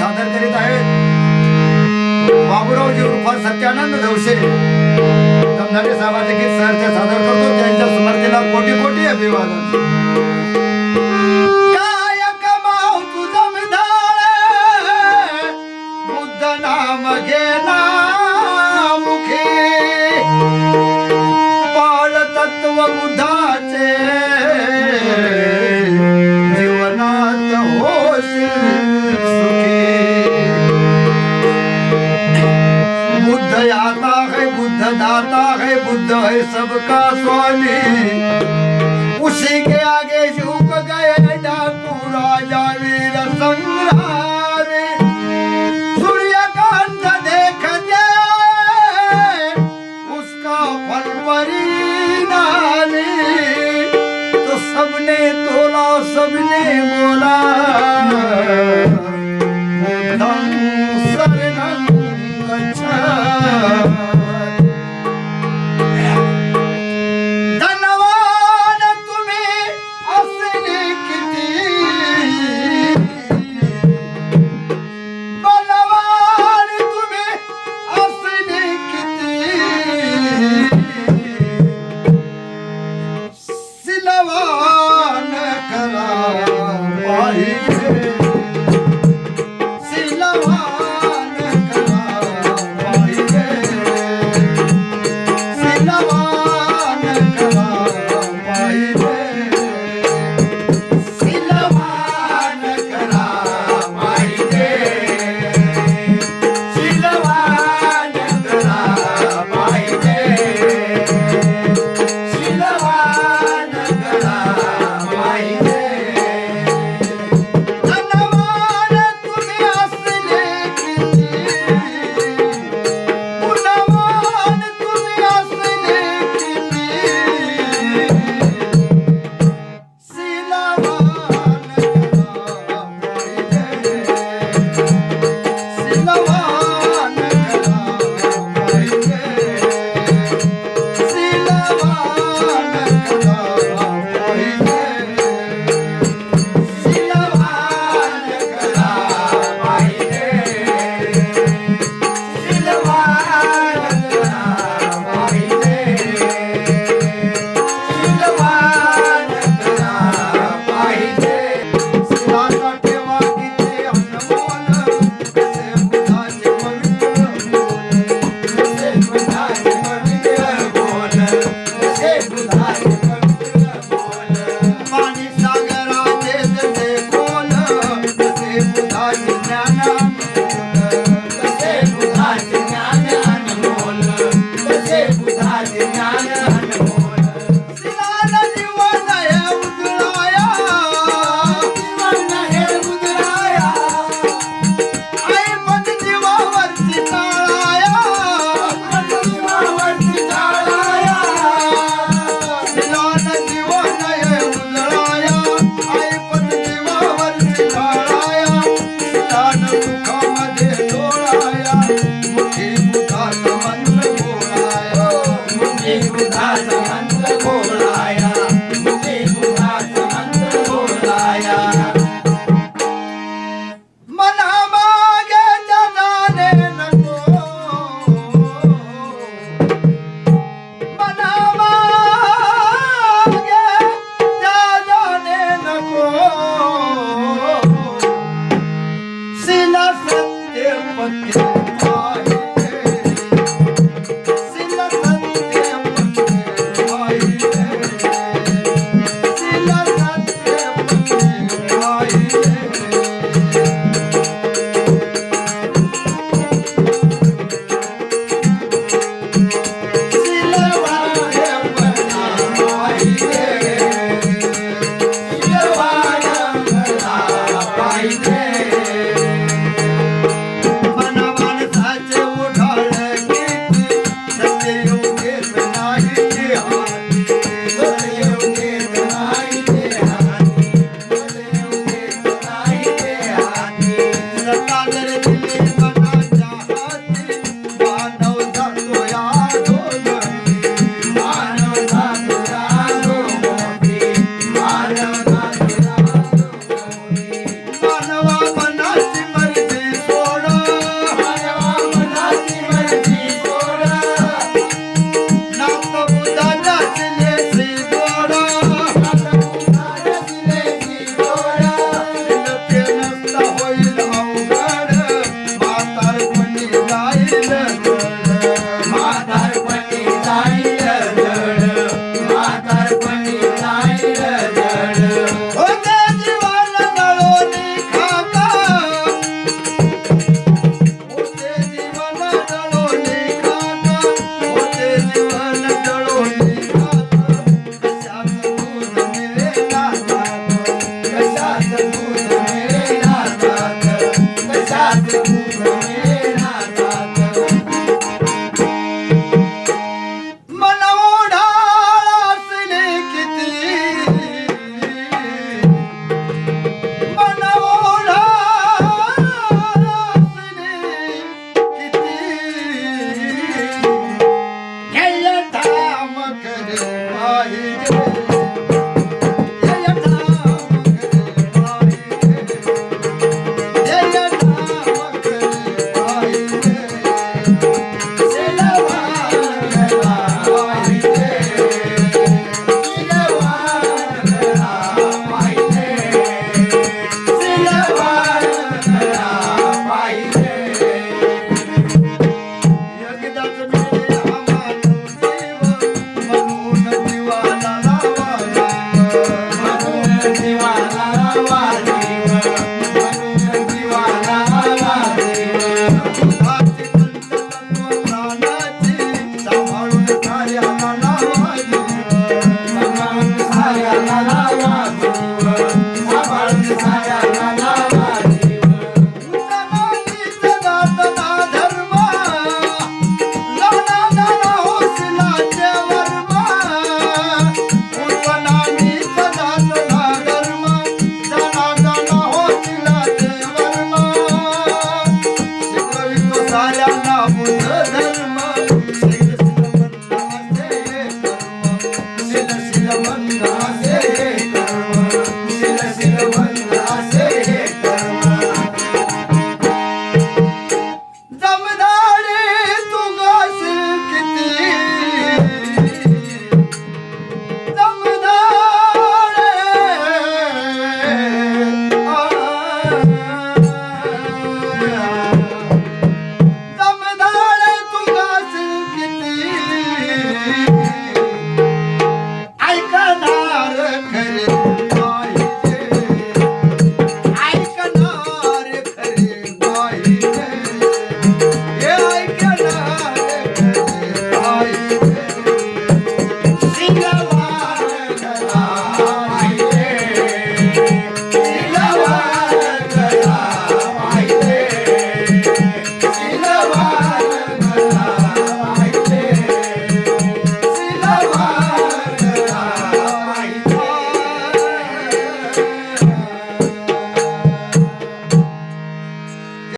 सादर करीत आहेत. बाबूरावजी उर्फा सत्यानंद दौशे साहेबाचे गीत सरच्या सादर करतो. त्यांच्या समर्थेला कोटी कोटी अभिवादन. का स्वामी? उसी के आगे झुक गए डाकू राजा वीर संग्रामी। सूर्यकांत देखते उसका फल परिणामी तो सबने तोला सबने बोला।